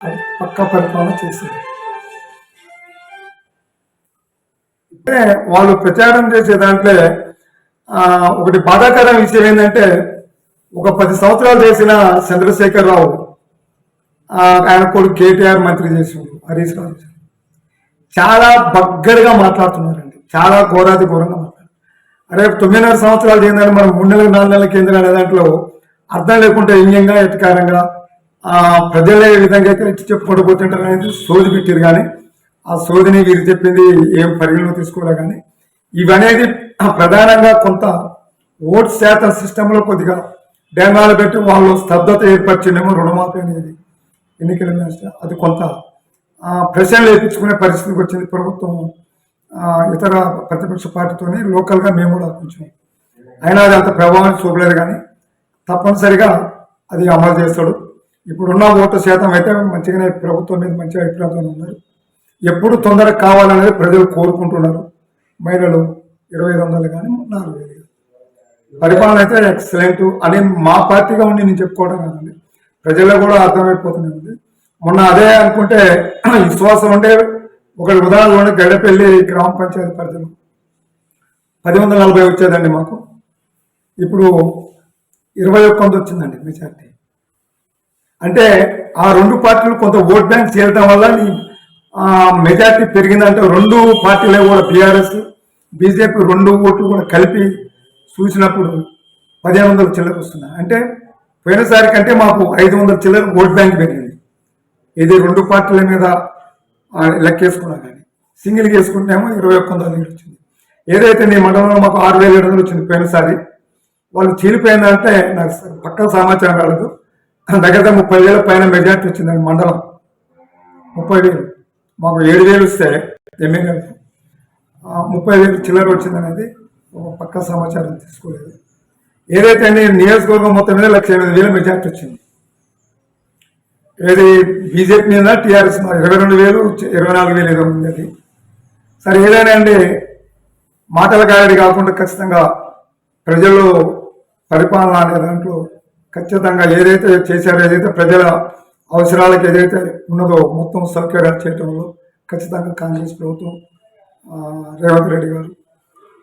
పక్క పరిపాలన చేశారు అంటే వాళ్ళు ప్రచారం చేసే దాంట్లో ఒకటి బాధాకర విషయం ఏంటంటే ఒక పది సంవత్సరాలు చేసిన చంద్రశేఖర్ రావు ఆయన కొడుకు కేటీఆర్ మంత్రి చేసిండు హరీష్ రావు చాలా బగ్గరగా మాట్లాడుతున్నారండి. చాలా ఘోరాది ఘోరంగా మాట్లాడుతున్నారు. అరే తొమ్మిదిన్నర సంవత్సరాలు ఏంటంటే మనం మూడు నెలలకు నాలుగు నెలల కేంద్రం అనే దాంట్లో అర్థం లేకుండా వ్యంగ్యంగా ఎటకారంగా ప్రజలు ఏ విధంగా అయితే ఎట్టి పోతుంటారు అనేది సోది పెట్టారు కానీ ఆ సోదిని వీరు చెప్పింది ఏం పరిగణలో తీసుకోలే కానీ ఇవనేది ప్రధానంగా కొంత ఓట్ శాతం సిస్టంలో కొద్దిగా డేమాలు పెట్టి వాళ్ళు స్తబ్దత ఏర్పరిచిందేమో రుణమాఫీ అనేది ఎన్నికల మీద అది కొంత ప్రశ్నలు వేయించుకునే పరిస్థితికి వచ్చింది ప్రభుత్వం ఇతర ప్రతిపక్ష పార్టీతోనే లోకల్గా మేము కూడా కొంచెం అయినా అది అంత ప్రభావం చూపలేదు కానీ తప్పనిసరిగా అది అమలు చేస్తాడు. ఇప్పుడున్న ఓటు శాతం అయితే మంచిగానే ప్రభుత్వం మీద మంచి అభిప్రాయంతో ఉన్నారు. ఎప్పుడు తొందరగా కావాలనేది ప్రజలు కోరుకుంటున్నారు. మహిళలు ఇరవై ఐదు వందలు కానీ నాలుగు వేలు పరిపాలన అయితే ఎక్సలెంట్ అని మా పార్టీగా ఉండి నేను చెప్పుకోవడం కాదండి. ప్రజల్లో కూడా అర్థమైపోతుంది మొన్న అదే అనుకుంటే విశ్వాసం ఉంటే ఒకటి ఉదాహరణ చూడండి గడపెల్లి గ్రామ పంచాయతీ పరిధిలో. పది వందల నలభై వచ్చేదండి మాకు. ఇప్పుడు ఇరవై ఒక్క వంద వచ్చిందండి మెజార్టీ. అంటే ఆ రెండు పార్టీలు కొంత ఓట్ బ్యాంక్ చేరడం వల్ల నీ మెజార్టీ పెరిగిందంటే రెండు పార్టీలే కూడా బీఆర్ఎస్ బీజేపీ రెండు ఓట్లు కూడా కలిపి చూసినప్పుడు పదిహేను వందల చిల్లర వస్తున్నాయి. అంటే పోయినసారి కంటే మాకు ఐదు వందల చిల్లర ఓట్ బ్యాంక్ పెరిగింది. ఇది రెండు పార్టీల మీద లెక్క వేసుకున్నా కానీ. సింగిల్గా వేసుకుంటేమో ఇరవై ఒక్క వందల నీళ్ళు వచ్చింది. ఏదైతే నీ మండలంలో మాకు ఆరు వేల ఏడు వందలు వచ్చింది పోయినసారి వాళ్ళు చీలిపోయిందంటే నాకు పక్క సమాచారం రాలేదు. దగ్గర దగ్గర ముప్పై వేల పైన మెజార్టీ వచ్చిందండి మండలం. ముప్పై వేలు. మాకు ఏడు వేలు వస్తే ఎమ్మెల్యే ముప్పై వేలు చిల్లర వచ్చిందనేది ఒక పక్క సమాచారం తీసుకోలేదు. ఏదైతే అండి నియోజకవర్గం మొత్తం మీద లక్ష ఎనిమిది వేల మెజార్టీ వచ్చింది. ఏది బీజేపీ మీద టీఆర్ఎస్ మీద ఇరవై రెండు వేలు ఇరవై నాలుగు వేలు ఏదో ఉంది అది. సరే ఏదైనా అండి మాటల గాడి కాకుండా ఖచ్చితంగా ప్రజలు పరిపాలన అనే దాంట్లో ఖచ్చితంగా ఏదైతే చేశారో ఏదైతే ప్రజల అవసరాలకు ఏదైతే ఉన్నదో మొత్తం సౌకర్యాలు చేయటంలో ఖచ్చితంగా కాంగ్రెస్ ప్రభుత్వం రేవంత్ రెడ్డి గారు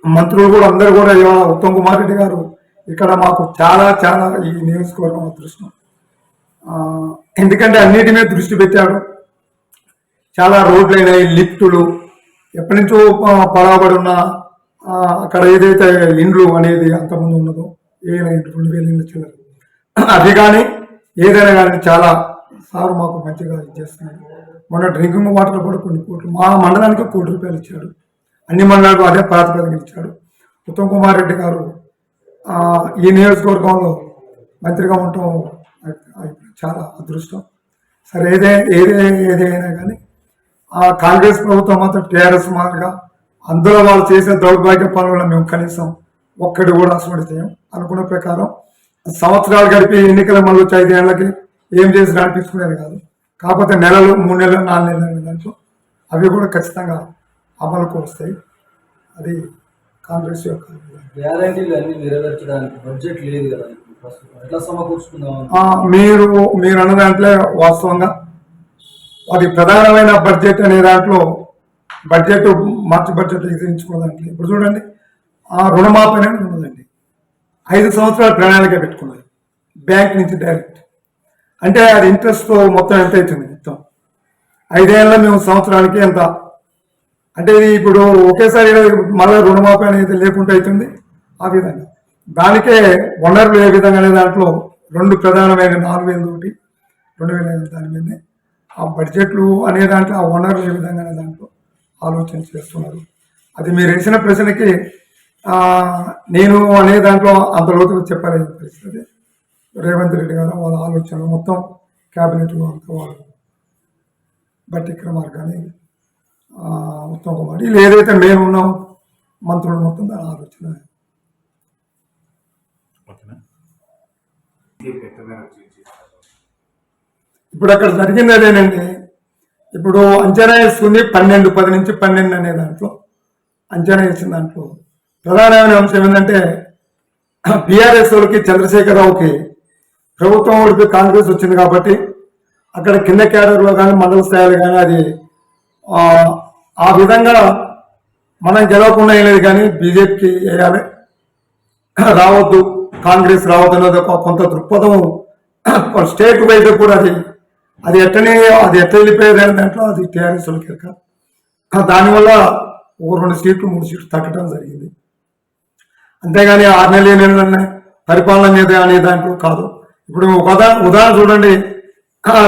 మంత్రులు కూడా అందరూ కూడా ఇవాళ ఉత్తమ్ కుమార్ రెడ్డి గారు ఇక్కడ మాకు చాలా చాలా ఈ నియోజకవర్గం అదృష్టం. ఎందుకంటే అన్నిటి మీద దృష్టి పెట్టాడు. చాలా రోడ్లు అయినాయి లిఫ్టులు ఎప్పటి నుంచో ప- ఉన్న అక్కడ ఏదైతే ఇండ్లు అనేది అంతకుముందు ఉన్నదో ఏదైనా రెండు వేల ఇండ్లు చిల్లర. అది కానీ ఏదైనా కానీ చాలా సార్ మాకు మంచిగా ఇది చేస్తున్నాడు మొన్న డ్రింకింగ్ వాటర్ కూడా కొన్ని కోట్లు మా మండలానికి కోటి రూపాయలు ఇచ్చాడు. అన్ని మండలాలకు అదే ప్రాతిపదిక ఇచ్చాడు. ఉత్తమ్ కుమార్ రెడ్డి గారు ఈ నియోజకవర్గంలో మంత్రిగా ఉండటం చాలా అదృష్టం. సరే ఏదే ఏదే ఏదైనా కానీ ఆ కాంగ్రెస్ ప్రభుత్వం మాత్రం టీఆర్ఎస్ మాదిరిగా అందులో వాళ్ళు చేసే దౌర్భాగ్య పనులను మేము కనీసం ఒక్కటి కూడా అసలు చేయం అనుకున్న ప్రకారం సంవత్సరాలు గడిపి ఎన్నికల మళ్ళీ వచ్చి ఐదేళ్ళకి ఏం చేసి అనిపించుకునేది కాదు. కాకపోతే నెలలు మూడు నెలలు నాలుగు నెలలు అనే దాంట్లో అవి కూడా ఖచ్చితంగా అమలుకు వస్తాయి. అది కాంగ్రెస్ యొక్క గ్యారంటీలు అన్ని నెరవేర్చడానికి బడ్జెట్ లేదు కదా ఇప్పుడు ప్రస్తుతం. ఎట్లా సమకూర్చుకుందాం? ఆ, మీరు మీరు అన్న దాంట్లో వాస్తవంగా అది ప్రధానమైన బడ్జెట్ అనే దాంట్లో బడ్జెట్ మార్చి బడ్జెట్ దాంట్లో. ఇప్పుడు చూడండి ఆ రుణమాఫీ అనేది ఉన్నదండి. ఐదు సంవత్సరాల ప్రణాళిక పెట్టుకున్నారు. బ్యాంక్ నుంచి డైరెక్ట్ అంటే అది ఇంట్రెస్ట్తో మొత్తం ఎంత అవుతుంది మొత్తం? ఐదేళ్ళ మేము సంవత్సరానికి ఎంత? అంటే ఇప్పుడు ఒకేసారి మళ్ళీ రుణమాఫీ అనేది లేకుండా అవుతుంది? ఆ విధంగా. దానికే వనరులు ఏ విధంగా అనే దాంట్లో రెండు ప్రధానమైన నాలుగు వేల ఒకటి? రెండు వేల ఐదు దాని మీద ఆ బడ్జెట్లు అనే దాంట్లో ఆ వనరులు ఏ విధంగా అనే దాంట్లో ఆలోచన చేస్తున్నారు. అది మీరు వేసిన ప్రశ్నకి నేను అనే దాంట్లో అంత లోతుగా చెప్పలేని పరిస్థితి. రేవంత్ రెడ్డి గారు వాళ్ళ ఆలోచనలు మొత్తం క్యాబినెట్లో అంతా వాళ్ళు బట్టి క్రమార్ కానీ ఉత్తమ్ కుమార్ వీళ్ళు ఏదైతే మేము ఉన్నాం మంత్రులు మొత్తం దాని ఆలోచన. ఇప్పుడు అక్కడ జరిగింది అదేనండి. ఇప్పుడు అంచనా వేసుకుంది పన్నెండు పది నుంచి పన్నెండు అనే దాంట్లో. అంచనా వేసిన దాంట్లో ప్రధానమైన అంశం ఏంటంటే బీఆర్ఎస్ వాళ్ళకి చంద్రశేఖరరావుకి ప్రభుత్వం వాళ్ళకి కాంగ్రెస్ వచ్చింది కాబట్టి అక్కడ కింద క్యాడర్లో కానీ మండల స్థాయిలో కానీ అది ఆ, విధంగా మనం గెలవకుండా ఏం లేదు కానీ బీజేపీకి వేయాలి రావద్దు కాంగ్రెస్ రావద్దు అనేది ఒక కొంత దృక్పథం స్టేట్ వైజ్ కూడా అది అది ఎట్టనే అది ఎట్ట వెళ్ళిపోయేది దాంట్లో అది టీఆర్ఎస్ వాళ్ళకి దానివల్ల ఒక రెండు సీట్లు మూడు సీట్లు తగ్గడం జరిగింది. అంతేగాని ఆరు నెలలు ఏ నెలలు ఉన్నాయి పరిపాలన మీద అనే దాంట్లో కాదు. ఇప్పుడు ఒక ఉదాహరణ చూడండి.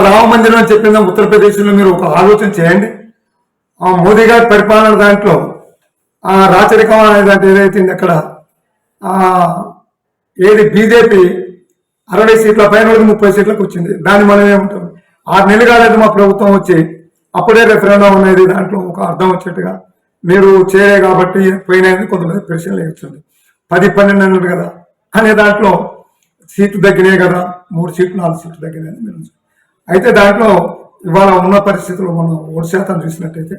రామ మందిరం అని చెప్పింది ఉత్తరప్రదేశ్లో మీరు ఒక ఆలోచన చేయండి. ఆ మోదీ గారి పరిపాలన దాంట్లో ఆ రాచరికం అనే దాంట్లో ఏదైతే అక్కడ ఆ ఏది బీజేపీ అరవై సీట్ల పైన ముప్పై సీట్లకు వచ్చింది. దాన్ని మనం ఏమంటాం? ఆరు నెలలు కాలేదు మా ప్రభుత్వం వచ్చి అప్పుడే రెఫరెండం అనేది దాంట్లో ఒక అర్థం వచ్చేట్టుగా మీరు చేయలే కాబట్టి పోయినది కొంతమంది ప్రశ్నలు వేయొచ్చింది పది పన్నెండు అన్నారు కదా. అనే దాంట్లో సీట్లు తగ్గినాయి కదా. మూడు సీట్లు నాలుగు సీట్లు తగ్గినాయి అని మీరు అయితే దాంట్లో ఇవాళ ఉన్న పరిస్థితుల్లో మనం ఓటు శాతం చూసినట్టయితే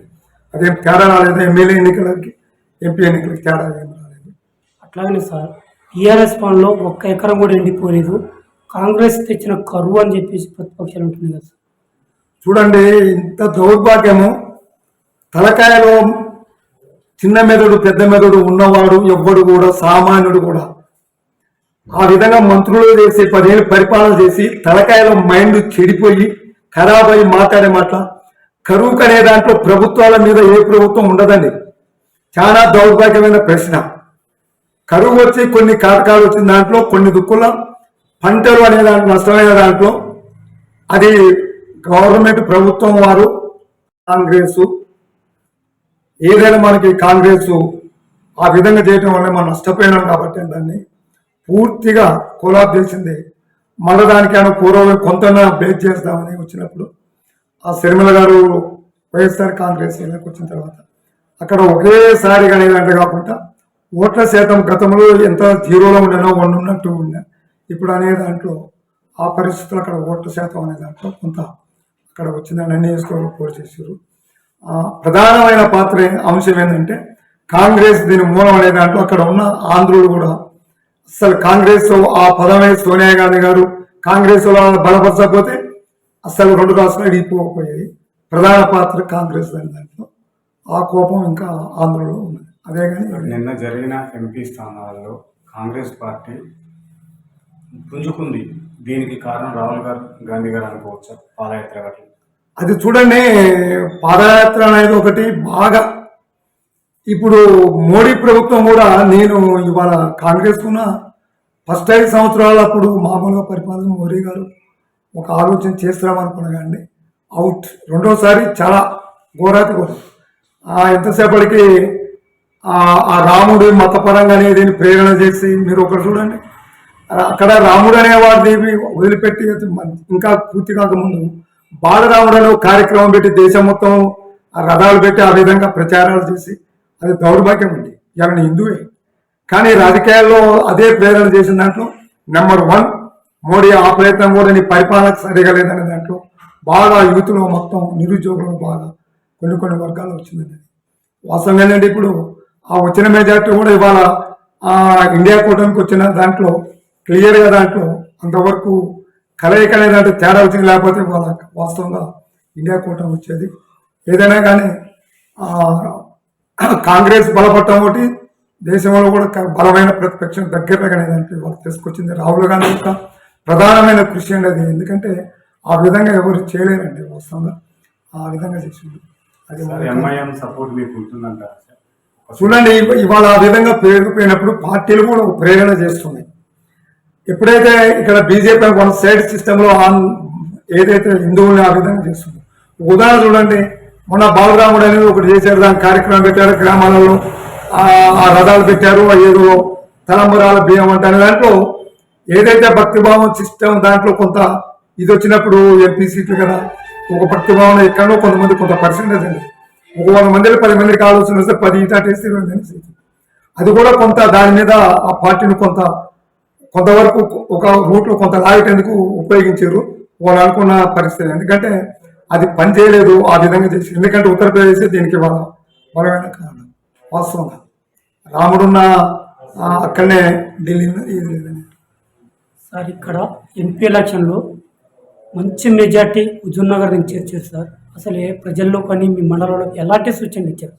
అదేం తేడా రాలేదు? ఎమ్మెల్యే ఎన్నికలకి ఎంపీ ఎన్నికలకి తేడా ఏం రాలేదు. అట్లాగనే సార్ టీఆర్ఎస్ పాలనలో ఒక్క ఎకరం కూడా ఎండిపోలేదు. కాంగ్రెస్ తెచ్చిన కరువు అని చెప్పేసి ప్రతిపక్షాలు ఉంటుంది కదా సార్. చూడండి ఇంత దౌర్భాగ్యము తలకాయలో చిన్న మెదడు పెద్ద మెదడు ఉన్నవాడు ఎవ్వడు కూడా సామాన్యుడు కూడా. ఆ విధంగా మంత్రులు చేసి పదేళ్ళు పరిపాలన చేసి తలకాయలో మైండ్ చెడిపోయి ఖరాబ్ అయి మాట్లాడే మాట కరువు అనే దాంట్లో ప్రభుత్వాల మీద ఏ ప్రభుత్వం ఉండదండి. చాలా దౌర్భాగ్యమైన ప్రశ్న. కరువు వచ్చి కొన్ని కారకాలు వచ్చిన దాంట్లో కొన్ని దుక్కుల పంటలు అనే దాంట్లో నష్టమైన దాంట్లో అది గవర్నమెంట్ ప్రభుత్వం వారు కాంగ్రెస్ ఏదైనా మనకి కాంగ్రెస్ ఆ విధంగా చేయటం వల్ల మనం నష్టపోయినాం కాబట్టి దాన్ని పూర్తిగా కొలాబ్ చేసింది. మళ్ళీ దానికైనా పూర్వం కొంత బేస్ చేస్తామని వచ్చినప్పుడు ఆ శర్మిల గారు వైఎస్ఆర్ కాంగ్రెస్ ఎన్నిక వచ్చిన తర్వాత అక్కడ ఒకేసారి కానీ అనేది కాకుండా ఓట్ల శాతం గతంలో ఎంత జీరోలో ఉండేనో వన్ ఉన్నట్టు ఉండే ఇప్పుడు అనే దాంట్లో ఆ పరిస్థితులు అక్కడ ఓట్ల శాతం అనే దాంట్లో కొంత అక్కడ వచ్చిందని నిర్ణయించుకోవడం పోటీ చేశారు. ప్రధానమైన పాత్ర అంశం ఏంటంటే కాంగ్రెస్ దీని మూలం అనే దాంట్లో అక్కడ ఉన్న ఆంధ్రులు కూడా అసలు కాంగ్రెస్ ఆ పదమే సోనియా గాంధీ గారు కాంగ్రెస్ బలపరచకపోతే అసలు రెండు రాష్ట్రాలు ఇడిపోకపోయాయి ప్రధాన పాత్ర కాంగ్రెస్ దాని దాంట్లో. ఆ కోపం ఇంకా ఆంధ్రలో ఉంది. అదే కానీ నిన్న జరిగిన ఎంపీ స్థానాల్లో కాంగ్రెస్ పార్టీ పుంజుకుంది. దీనికి కారణం రాహుల్ గారు గాంధీ గారు అనుకోవచ్చు? పాదయాత్ర గట్ల అది చూడండి పాదయాత్ర అనేది ఒకటి బాగా. ఇప్పుడు మోడీ ప్రభుత్వం కూడా నేను ఇవాళ కాంగ్రెస్ ఉన్న ఫస్ట్ ఐదు సంవత్సరాలు అప్పుడు మామూలుగా పరిపాలన మోడీ గారు ఒక ఆలోచన చేస్తామనుకున్నా అవుట్. రెండోసారి చాలా ఘోరాతి ఘోరం. ఆ ఎంతసేపటికి ఆ రాముడి రాముడు మతపరంగా ప్రేరణ చేసి మీరు ఒకటి చూడండి. అక్కడ రాముడు అనేవాడిని వదిలిపెట్టి ఇంకా పూర్తి కాకముందు బాలరాముడు కార్యక్రమం పెట్టి దేశం మొత్తం ఆ రథాలు పెట్టి ఆ విధంగా ప్రచారాలు చేసి అది దౌర్భాగ్యం అండి. ఎవరిని హిందువే. కానీ రాజకీయాల్లో అదే ప్రేరణ చేసిన దాంట్లో నెంబర్ వన్ మోడీ ఆ ప్రయత్నం కూడా నీ పరిపాలన సరిగా లేదనే దాంట్లో బాగా యూత్లో మొత్తం నిరుద్యోగులు బాగా కొన్ని కొన్ని వర్గాలు వచ్చిందండి. వాస్తవం ఏంటంటే ఇప్పుడు ఆ వచ్చిన మెజార్టీ కూడా ఇవాళ ఇండియా కూటమికి వచ్చిన దాంట్లో క్లియర్గా దాంట్లో అంతవరకు కలయిక దాంట్లో తేడా వచ్చింది లేకపోతే వాళ్ళ వాస్తవంగా ఇండియా కూటమి వచ్చేది. ఏదైనా కానీ కాంగ్రెస్ బలపడటం ఒకటి దేశంలో కూడా బలమైన ప్రతిపక్షం దగ్గరగా దాంట్లో ఇవాళ తీసుకొచ్చింది రాహుల్ గాంధీ యొక్క ప్రధానమైన కృషి అండి అది. ఎందుకంటే ఆ విధంగా ఎవరు చేయలేరండి వాస్తవంగా. ఆ విధంగా చేసిండు. అది వాళ్ళ- సపోర్ట్ మీకు ఉంటుందంటారా చూడండి ఇవ- ఇవాళ ఆ విధంగా పేరుకుపోయినప్పుడు పార్టీలు కూడా ప్రేరణ చేస్తున్నాయి. ఎప్పుడైతే ఇక్కడ బీజేపీ వన్ సైడ్ సిస్టమ్లో ఆన్ ఏదైతే హిందువుల్ని ఆ విధంగా చేస్తుంది. ఉదాహరణ చూడండి మొన్న బాలరాముడు అనేది ఒకటి చేశారు దాని కార్యక్రమం పెట్టారు గ్రామాలలో ఆ రథాలు పెట్టారు ఏదో తలంబరాల బియ్యం అంటే అనే దాంట్లో ఏదైతే భక్తిభావం సిస్టమ్ దాంట్లో కొంత ఇది వచ్చినప్పుడు ఎంపీ సీట్లు కదా ఒక భక్తిభావం ఎక్కడో కొంతమంది కొంత పర్సెంటేజ్ అండి. ఒక వంద మందిలో పది మందికి ఆలోచన వస్తే పది ఇటాటేస్తే ఇరవై మంది అది కూడా కొంత దాని మీద ఆ పార్టీని కొంత కొంతవరకు ఒక రూట్లో కొంత లాగేటందుకు ఉపయోగించారు వాళ్ళు అనుకున్న పరిస్థితి. ఎందుకంటే అది పని చేయలేదు ఆ విధంగా చేసి ఎందుకంటే ఉత్తరప్రదేశ్ దీనికి వాళ్ళ బలమైన కారణం వాస్తవంగా. రాముడున్న అక్కడనే ఢిల్లీ ఉన్నది, ఇది లేదని సార్ ఇక్కడ ఎంపీ ఎలక్షన్లో మంచి మెజార్టీ హుజూర్ నగర్ నుంచి వచ్చారు సార్. అసలు ఏ ప్రజల్లో కానీ మీ మండలంలో ఎలాంటి సూచనలు ఇచ్చారు?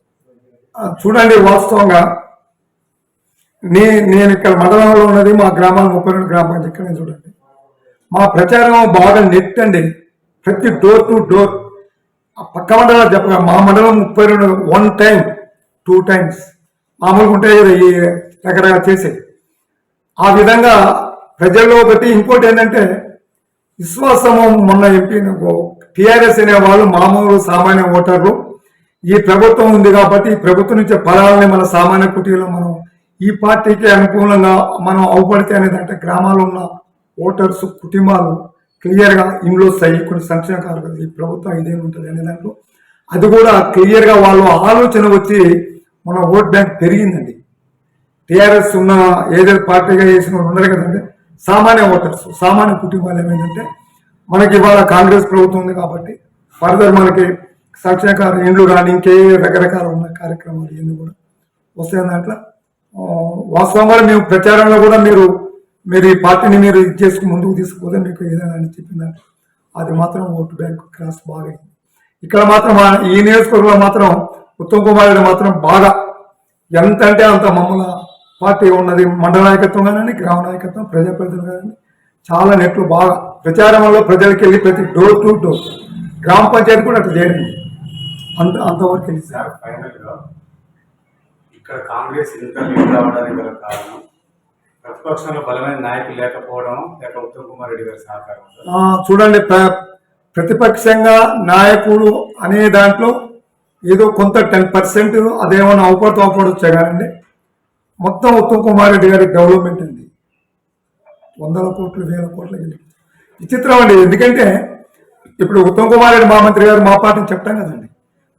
చూడండి వాస్తవంగా నే నేను ఇక్కడ మండలంలో ఉన్నది మా గ్రామాలు ముప్పై రెండు గ్రామ పంచాయతీ ఇక్కడే చూడండి. మా ప్రచారం బాగా నెట్ అండి. ప్రతి డోర్ టు డోర్. ఆ పక్క మండలాలు చెప్పగా మా మండలం ముప్పై రెండు వన్ టైం టూ టైమ్స్. మామూలుగా ఉంటాయి కదా ఈ రకరకాల చేసే. ఆ విధంగా ప్రజల్లో ఒకటి ఇంకోటి ఏంటంటే విశ్వాసము మొన్న ఎంపీ టిఆర్ఎస్ అనే వాళ్ళు మామూలు సామాన్య ఓటర్లు. ఈ ప్రభుత్వం ఉంది కాబట్టి ఈ ప్రభుత్వం నుంచి ఫలాలని మన సామాన్య కుటీలో మనం ఈ పార్టీకి అనుకూలంగా మనం అవుపడితే అనేది అంటే గ్రామాల్లో ఉన్న ఓటర్స్ కుటుంబాలు క్లియర్గా ఇంట్లో సై కొన్ని సంక్షేమ కార్యక్రమాలు ఈ ప్రభుత్వం ఇదేమి ఉంటుంది అనే దాంట్లో. అది కూడా క్లియర్గా వాళ్ళు ఆలోచన వచ్చి మన ఓట్ బ్యాంక్ పెరిగిందండి. టీఆర్ఎస్ ఉన్న ఏదైతే పార్టీగా చేసిన వాళ్ళు ఉన్నారు కదండి సామాన్య ఓటర్స్ సామాన్య కుటుంబాలు ఏమైందంటే మనకి ఇవాళ కాంగ్రెస్ ప్రభుత్వం ఉంది కాబట్టి ఫర్దర్ మనకి సంక్షేమ కార్య- ఇండ్లు కానీ ఇంకే రకరకాల ఉన్న కార్యక్రమాలు ఇవన్నీ కూడా వస్తాయి దాంట్లో. వాస్తవంగా మేము ప్రచారంలో కూడా మీరు మీరు ఈ పార్టీని మీరు ఇది చేసుకుని ముందుకు తీసుకుపోతే మీకు ఏదైనా అని చెప్పిన అది మాత్రం ఓటు బ్యాంక్ క్రాస్ బాగా అయింది. ఇక్కడ మాత్రం ఈ నియోజకవర్గంలో మాత్రం ఉత్తమ్ కుమార్ రెడ్డి మాత్రం బాగా ఎంత అంటే అంత మమ్మల్ని పార్టీ ఉన్నది మండల నాయకత్వం కానీ గ్రామ నాయకత్వం ప్రజాప్రతినిధులు కానీ చాలా నెట్లు బాగా ప్రచారంలో ప్రజలకు వెళ్ళి ప్రతి డోర్ టు డోర్ గ్రామ పంచాయతీ కూడా అట్లా చేయడం అంత అంతవరకు వెళ్ళి సార్ ఫైనల్గా ఇక్కడ కాంగ్రెస్ ఇంత లీడ్ రావడానికి గల కారణం ప్రతిపక్షంలో బలమైన నాయకులు లేకపోవడం లేక ఉత్తమ్ కుమార్ రెడ్డి గారి సహకారం చూడండి ప్ర- ప్రతిపక్షంగా నాయకుడు అనే దాంట్లో ఏదో కొంత టెన్ పర్సెంట్ అదేమన్నా అవపడుతూ అవపడొచ్చా కానండి. మొత్తం ఉత్తమ్ కుమార్ రెడ్డి గారి డెవలప్మెంట్ అండి వందల కోట్లు వేల కోట్ల విచిత్రం అండి ఎందుకంటే ఇప్పుడు ఉత్తమ్ కుమార్ రెడ్డి మా మంత్రి గారు మా పార్టీని చెప్తాం కదండి.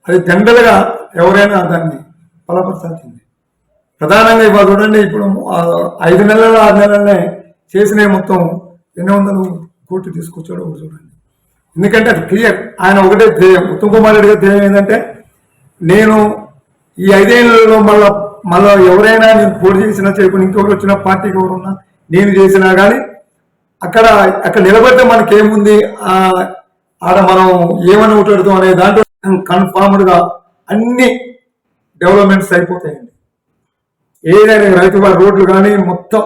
అది జనరల్గా ఎవరైనా దాన్ని బలపరచాల్సింది. ప్రధానంగా ఇవాళ చూడండి ఇప్పుడు ఐదు నెలల ఆరు నెలలనే చేసిన మొత్తం ఎన్ని వందలు కోట్లు తీసుకొచ్చాడో ఒకటి చూడండి. ఎందుకంటే అది క్లియర్ ఆయన ఒకటే ధ్యేయం. ఉత్తమ్ కుమార్ రెడ్డి గారి ధ్యేయం ఏంటంటే నేను ఈ ఐదేళ్ళలో మళ్ళా మళ్ళా ఎవరైనా నేను పోటీ చేసినా చేయకుండా ఇంకొకరు వచ్చిన పార్టీకి ఎవరు ఉన్నా నేను చేసినా కానీ అక్కడ అక్కడ నిలబడితే మనకి ఏముంది? ఆడ మనం ఏమని ఓటాడుతాం అనే దాంట్లో కన్ఫామ్డ్గా అన్ని డెవలప్మెంట్స్ అయిపోతాయండి. ఏదైనా రైతు వారి రోడ్లు కానీ మొత్తం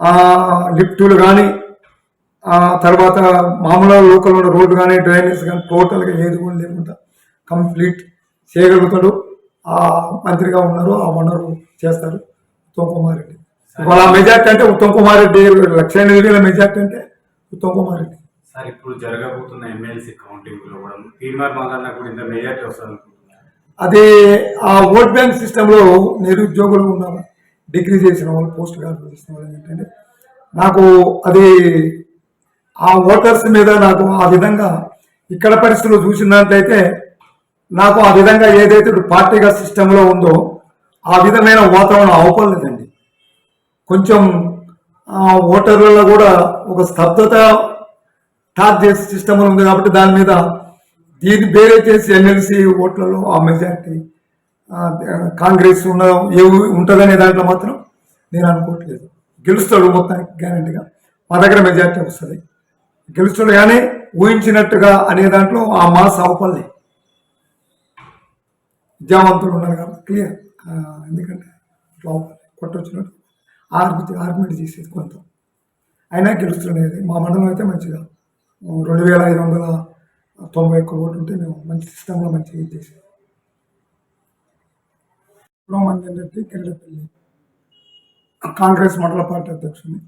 ఆ, లిఫ్టులు కానీ ఆ తర్వాత మామూలు లోకల్ ఉన్న రోడ్డు కానీ డ్రైనేజ్ కానీ టోటల్గా ఏది కూడా లేకుండా కంప్లీట్ చేయగలుగుతాడు. ఆ మంత్రిగా ఉన్నారు ఆ వనరు చేస్తారు ఉత్తమ్ కుమార్ రెడ్డి. వాళ్ళ మెజార్టీ అంటే ఉత్తమ్ కుమార్ రెడ్డి లక్ష ఎనిమిది మెజార్టీ అంటే ఉత్తమ్ కుమార్ రెడ్డి. సార్ ఇప్పుడు జరగబోతున్న ఎమ్మెల్సీ కౌంటింగ్ కూడా తీర్మార్ మాదన్న కూడా ఇంత మెజార్టీ అనుకుంటున్నారు అది ఆ ఓట్ బ్యాంక్ సిస్టంలో నిరుద్యోగులు ఉన్నారు. డిగ్రీ చేసిన వాళ్ళు పోస్ట్ గ్రాడ్యుయేట్ చేసిన వాళ్ళు ఏంటంటే నాకు అది ఆ ఓటర్స్ మీద నాకు ఆ విధంగా ఇక్కడ పరిస్థితులు చూసినట్లయితే నాకు ఆ విధంగా ఏదైతే పార్టీగా సిస్టంలో ఉందో ఆ విధమైన వాతావరణం అవపడలేదండి. కొంచెం ఓటర్లలో కూడా ఒక స్తబ్దత టాప్ చేసే సిస్టమ్ ఉంది కాబట్టి దాని మీద దీన్ని వేరే చేసి ఎమ్మెల్సీ ఓట్లలో ఆ మెజార్టీ కాంగ్రెస్ ఉన్న ఏ ఉంటుందనే దాంట్లో మాత్రం నేను అనుకోవట్లేదు. గెలుస్తాడు మొత్తానికి గ్యారంటీగా. మా దగ్గర మెజార్టీ వస్తుంది. గెలుస్తాడు కానీ ఊహించినట్టుగా అనే దాంట్లో ఆ మాస్ అవపల్లి విద్యావంతులు ఉన్నారు కాబట్టి క్లియర్. ఎందుకంటే ఇట్లా కొట్టొచ్చినట్టు ఆర్గ్యూ ఆర్గ్యుమెంట్ చేసేది కొంత. అయినా గెలుస్తుండేది మా మండలం అయితే మంచిగా. రెండు వేల ఐదు వందల తొంభై ఒక్క ఓట్లు ఉంటే మేము మంచి సిస్టంలో మంచిగా ఇది చేసాం ఇప్పుడు మంది ఏంటంటే కిరడపల్లి కాంగ్రెస్ మండల పార్టీ అధ్యక్షుడిని.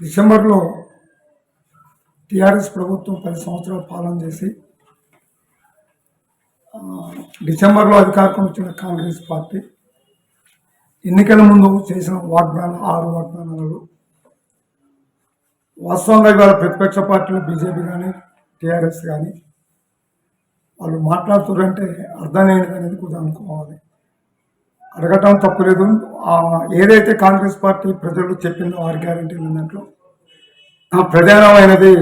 డిసెంబర్లో టిఆర్ఎస్ ప్రభుత్వం పది సంవత్సరాలు పాలన చేసి డిసెంబర్లో అధికారం వచ్చిన కాంగ్రెస్ పార్టీ ఎన్నికల ముందు చేసిన వాగ్దానం ఆరు వాగ్దానాలలో వాస్తవంగా ఇవాళ ప్రతిపక్ష పార్టీలు బీజేపీ కానీ టీఆర్ఎస్ కానీ వాళ్ళు మాట్లాడుతున్నారంటే అర్థం లేనిది అనేది కూడా అనుకోవాలి. అడగటం తప్పులేదు ఏదైతే కాంగ్రెస్ పార్టీ ప్రజలు చెప్పిందో ఆరు గ్యారెంటీలు దాంట్లో ఆ, ప్రధానమైనది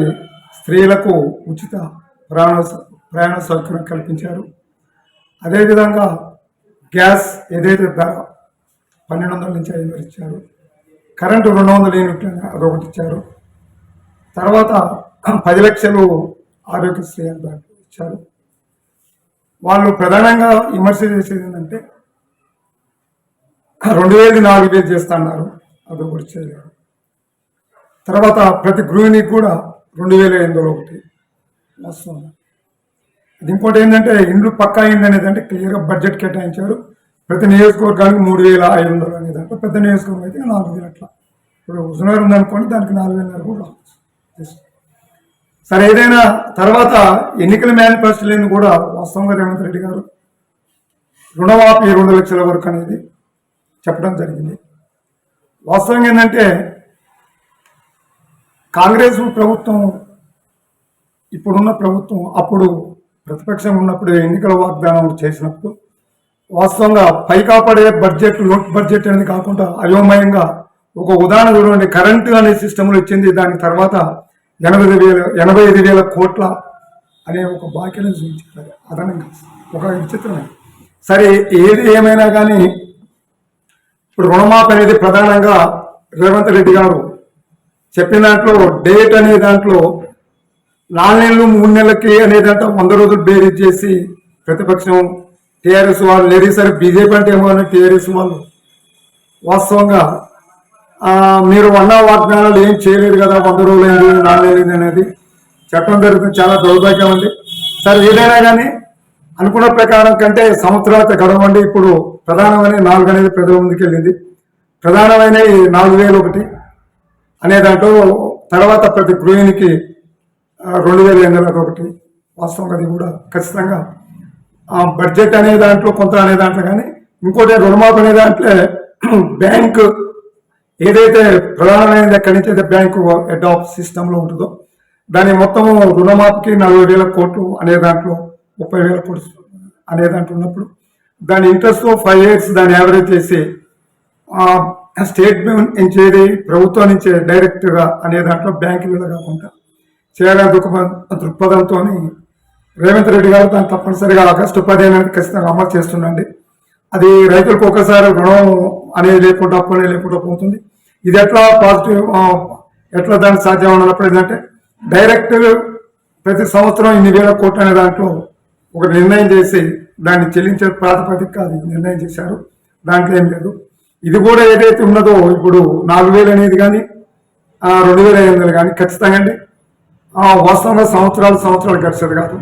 స్త్రీలకు ఉచిత ప్రయాణ ప్రయాణ సౌకర్యం కల్పించారు. అదేవిధంగా గ్యాస్ ఏదైతే ధర పన్నెండు వందల నుంచి ఐదు ఇచ్చారు కరెంటు రెండు వందల యూనిట్లు అదొకటి ఇచ్చారు. తర్వాత పది లక్షలు ఆరోగ్యశ్రీ అని దాంట్లో ఇచ్చారు. వాళ్ళు ప్రధానంగా విమర్శ చేసేది ఏంటంటే రెండు వేలు నాలుగు వేలు చేస్తున్నారు అది ఒకటి చేయలేరు తర్వాత ప్రతి గృహిణికి కూడా రెండు వేల ఎనిమిదిలో ఒకటి వస్తుంది. అది ఇంకోటి ఏంటంటే ఇండ్లు పక్కా ఇండ్లు అనేది అంటే క్లియర్గా బడ్జెట్ కేటాయించారు. ప్రతి నియోజకవర్గానికి మూడు వేల ఐదు వందలు అనేది అంటే పెద్ద నియోజకవర్గం అయితే నాలుగు వేలు అట్లా. ఇప్పుడు హుజనగర్ ఉందనుకోండి దానికి నాలుగు వేల కూడా రావచ్చు. సరే ఏదైనా తర్వాత ఎన్నికల మేనిఫెస్టోలను కూడా వాస్తవంగా రేవంత్ రెడ్డి గారు రుణమాఫీ రెండు లక్షల వరకు అనేది చెప్పడం జరిగింది. వాస్తవంగా ఏంటంటే కాంగ్రెస్ ప్రభుత్వం ఇప్పుడున్న ప్రభుత్వం అప్పుడు ప్రతిపక్షం ఉన్నప్పుడు ఎన్నికల వాగ్దానం చేసినప్పుడు వాస్తవంగా పై కాపాడే బడ్జెట్ లోట్ బడ్జెట్ అనేది కాకుండా అయోమయంగా ఒక ఉదాహరణ చూడండి. కరెంటు అనే సిస్టంలో ఇచ్చింది దాని తర్వాత ఎనభై వేల ఎనభై ఐదు వేల కోట్ల అనే ఒక బాక్యను చూపించారు అదనంగా ఒక విచిత్రమే. సరే ఏది ఏమైనా కానీ ఇప్పుడు రుణమాఫీ అనేది ప్రధానంగా రేవంత్ రెడ్డి గారు చెప్పిన దాంట్లో డేట్ అనే దాంట్లో నాలుగు నెలలు మూడు నెలలకి అనే దాంట్లో వంద రోజులు బేరీజ్ చేసి ప్రతిపక్షం టీఆర్ఎస్ వాళ్ళు లేడీ సరే బీజేపీ అంటే ఏమో టీఆర్ఎస్ వాళ్ళు వాస్తవంగా మీరు వన్న వాగ్దానాలు ఏం చేయలేదు కదా వంద రోజులు అయింది నాలుగు అనేది. చట్టం జరుగుతుంది చాలా దౌర్భాగ్యం ఉంది. సరే ఏదైనా కానీ అనుకున్న ప్రకారం కంటే సంవత్సరాల గడవండి. ఇప్పుడు ప్రధానమైన నాలుగు అనేది ప్రజల ముందుకు వెళ్ళింది. ప్రధానమైన ఈ నాలుగు వేలు ఒకటి. అనే దాంట్లో తర్వాత ప్రతి గృహిణికి రెండు వేల ఎనిమిది ఒకటి. వాస్తవంగా అది కూడా ఖచ్చితంగా. బడ్జెట్ అనే దాంట్లో కొంత అనే దాంట్లో కానీ ఇంకోటి రుణమాఫీ అనే దాంట్లో బ్యాంక్ ఏదైతే ప్రధానమైనది ఎక్కడి నుంచి అయితే బ్యాంకు హెడ్ సిస్టంలో ఉంటుందో దాని మొత్తము రుణమాఫీకి నలభై వేల కోట్లు అనే దాంట్లో ముప్పై వేల కోట్లు అనే దాంట్లో ఉన్నప్పుడు దాని ఇంట్రెస్ట్ ఫైవ్ ఇయర్స్ దాన్ని యావరేజ్ చేసి స్టేట్ బ్యాంక్ నుంచి ఏది ప్రభుత్వం నుంచి డైరెక్ట్గా అనే దాంట్లో బ్యాంకులలో కాకుండా చేయాలని దృక్పథంతో రేవంత్ రెడ్డి గారు దాన్ని తప్పనిసరిగా ఆగస్టు పదిహేను ఖచ్చితంగా అమలు చేస్తుండండి. అది రైతులకు ఒకసారి రుణం అనేది లేకుండా పోనే లేకుండా పోతుంది. ఇది ఎట్లా పాజిటివ్ ఎట్లా దానికి సాధ్యం అన్నప్పుడు ఏంటంటే డైరెక్ట్ ప్రతి సంవత్సరం ఇన్ని వేల కోట్లు అనే దాంట్లో ఒక నిర్ణయం చేసి దాన్ని చెల్లించే ప్రాతిపదిక అది నిర్ణయం చేశారు. దాంట్లో ఏం లేదు. ఇది కూడా ఏదైతే ఉన్నదో ఇప్పుడు నాలుగు వేలు అనేది కానీ రెండు వేల ఐదు వందలు కానీ ఖచ్చితంగా అండి. ఆ, వాస్తవంగా సంవత్సరాలు సంవత్సరాలు గడిచేది కాదు.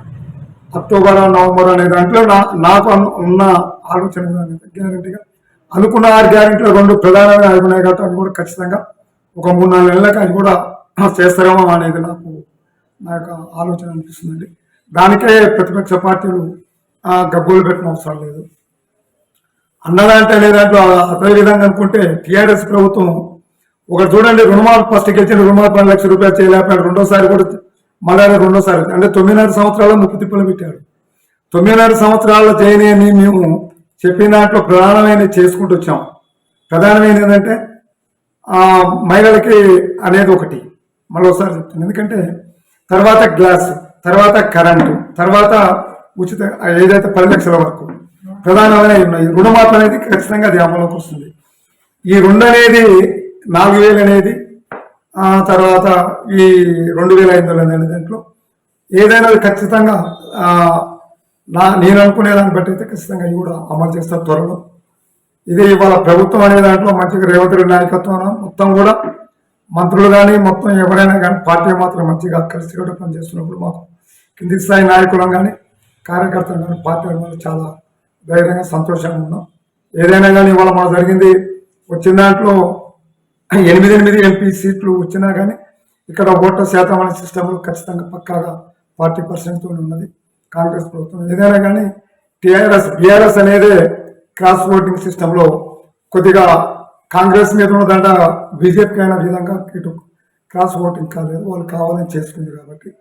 అక్టోబర్ నవంబర్ అనే దాంట్లో నా నాకు ఉన్న ఆలోచన గ్యారంటీగా అనుకున్న ఆరు గ్యారెంటీలు రెండు ప్రధానంగా అవి ఉన్నాయి కాబట్టి అవి కూడా ఖచ్చితంగా ఒక మూడు నాలుగు నెలలకు అవి కూడా చేస్తారేమో అనేది నాకు నా యొక్క ఆలోచన అనిపిస్తుందండి. దానికే ప్రతిపక్ష పార్టీలు ఆ, గగ్గోలు పెట్టిన అవసరం లేదు. అన్నదంటే లేదంటే అదే విధంగా అనుకుంటే టీఆర్ఎస్ ప్రభుత్వం ఒకటి చూడండి రుణమాఫీ ఫస్ట్ గెలిచిన రుణమాఫీ పది లక్షల రూపాయలు చేయలేకపోయాడు రెండోసారి కూడా మళ్ళీ రెండోసారి. అంటే తొమ్మిదిన్నర సంవత్సరాలు ముప్పు తిప్పలు పెట్టాడు తొమ్మిదిన్నర సంవత్సరాల్లో చేయని మేము చెప్పిన దాంట్లో ప్రధానమైన చేసుకుంటూ వచ్చాం. ప్రధానమైన ఏంటంటే ఆ, మహిళలకి అనేది ఒకటి. మళ్ళీ ఒకసారి చెప్తాను ఎందుకంటే తర్వాత గ్లాస్ తర్వాత కరెంటు తర్వాత ఉచిత ఏదైతే పది లక్షల వరకు ప్రధానమైన ఉన్నాయి. రుణమాఫీ అనేది ఖచ్చితంగా అది అమలులోకి వస్తుంది. ఈ రెండు అనేది నాలుగు వేలు అనేది ఆ తర్వాత ఈ రెండు వేల ఐదు వందల అనేది దాంట్లో ఏదైనా ఖచ్చితంగా నా నేను అనుకునే దాన్ని బట్టి అయితే ఖచ్చితంగా ఇవి కూడా అమలు చేస్తారు త్వరలో. ఇది ఇవాళ ప్రభుత్వం అనే దాంట్లో మంచిగా రేవంత్ రెడ్డి నాయకత్వం మొత్తం కూడా మంత్రులు కానీ మొత్తం ఎవరైనా కానీ పార్టీ మాత్రం మంచిగా కలిసికట్టు పనిచేస్తున్నప్పుడు మాకు కింది స్థాయి నాయకులం కానీ కార్యకర్తలు కానీ పార్టీ వాళ్ళు చాలా ధైర్యంగా సంతోషంగా ఉన్నాం. ఏదైనా కానీ ఇవాళ మాకు జరిగింది వచ్చిన దాంట్లో ఎనిమిది ఎనిమిది ఎంపీ సీట్లు వచ్చినా కానీ ఇక్కడ ఓటర్ శాతం అనే సిస్టంలో ఖచ్చితంగా పక్కాగా ఫార్టీ పర్సెంట్తో ఉన్నది. కాంగ్రెస్ ప్రభుత్వం. ఏదైనా కానీ టీఆర్ఎస్ బీఆర్ఎస్ అనేది క్రాస్ ఓటింగ్ సిస్టంలో కొద్దిగా కాంగ్రెస్ మీద ఉన్నదంట బీజేపీకి అయిన విధంగా ఇటు క్రాస్ ఓటింగ్ కాలేదు వాళ్ళు కావాలని చేసుకుంది కాబట్టి.